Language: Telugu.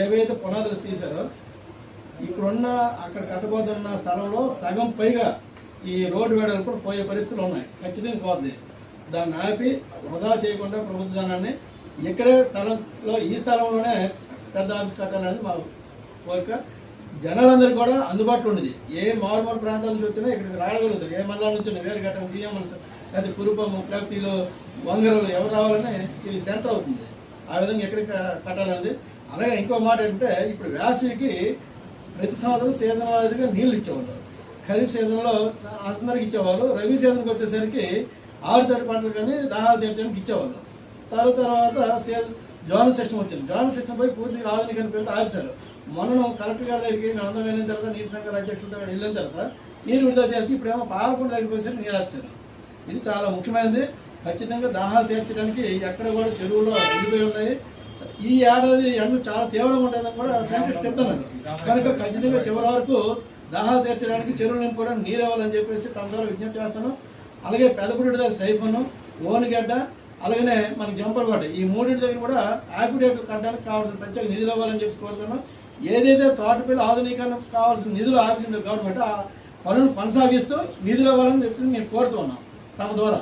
ఏవైతే పునాదులు తీశారో ఇప్పుడున్న అక్కడ కట్టబోతున్న స్థలంలో సగం పైగా ఈ రోడ్డు వేడలు కూడా పోయే పరిస్థితులు ఉన్నాయి. ఖచ్చితంగా పోతుంది. దాన్ని ఆపి వృధా చేయకుండా ప్రభుత్వ ధనాన్ని ఇక్కడే స్థలంలో ఈ స్థలంలోనే పెద్ద ఆఫీస్ కట్టాలనేది మా కోరిక. జనాలందరికీ కూడా అందుబాటులో ఉండేది. ఏ మారుమూల ప్రాంతాల నుంచి వచ్చినా ఇక్కడికి రాగలుగుతారు. ఏ మండలం నుంచి వచ్చినా వేరుగట్టం టీఎంఎల్స్ లేకపోతే కురుపము ప్లాప్తీలు వంగరలు ఎవరు రావాలని ఇది సెంటర్ అవుతుంది. ఆ విధంగా ఎక్కడికి కట్టాలనేది అలాగే ఇంకో మాట ఏంటంటే ఇప్పుడు వేసవికి ప్రతి సంవత్సరం సీజన్ వారీగా నీళ్ళు ఇచ్చేవాళ్ళు. ఖరీఫ్ సీజన్లో అందరికి ఇచ్చేవాళ్ళు. రబీ సీజన్కి వచ్చేసరికి ఆరు తడి పంటలు కానీ దాహాలు తీర్చడానికి ఇచ్చేవాళ్ళు. తర్వాత తర్వాత సీజన్ జోనల్ సిస్టమ్ వచ్చింది. జోనల్ సిస్టమ్ పోయి పూర్తిగా ఆధునిక పేరుతో ఆపేశారు. మొన్న కలెక్టర్ గారి దగ్గరికి అందరం వెళ్ళిన తర్వాత నీటి సంఘాల అధ్యక్షులతో వెళ్ళిన తర్వాత నీరు విడుదల చేసి ఇప్పుడేమో పాలకుండా దగ్గరికి వచ్చేసరికి నీరు ఆపేశారు. ఇది చాలా ముఖ్యమైనది. ఖచ్చితంగా దాహాలు తీర్చడానికి ఎక్కడ కూడా చెరువులో ఎండిపోయి ఉన్నాయి. ఈ ఏడాది ఎండ చాలా తీవ్రంగా ఉండేదని కూడా సైంటిస్ట్ చెప్తున్నారు. కనుక ఖచ్చితంగా చివరి వరకు దాహాలు తీర్చడానికి చెరువులను కూడా నీరు ఇవ్వాలని చెప్పేసి తమ ద్వారా విజ్ఞప్తి చేస్తాను. అలాగే పెదపుడి దగ్గర సైఫను ఓనిగడ్డ అలాగనే మనకి జంపర్గొడ్డ ఈ మూడింటి దగ్గర కూడా ఆక్విడేట్లు కట్టడానికి కావాల్సిన ప్రత్యేక నిధులు ఇవ్వాలని చెప్పి కోరుతున్నాం ఏదైతే తోటపల్లి ఆధునీకరణ కావాల్సిన నిధులు ఆపించిందో గవర్నమెంట్ ఆ పనులు కొనసాగిస్తూ నిధులు ఇవ్వాలని చెప్పి నేను కోరుతున్నాం తమ ద్వారా.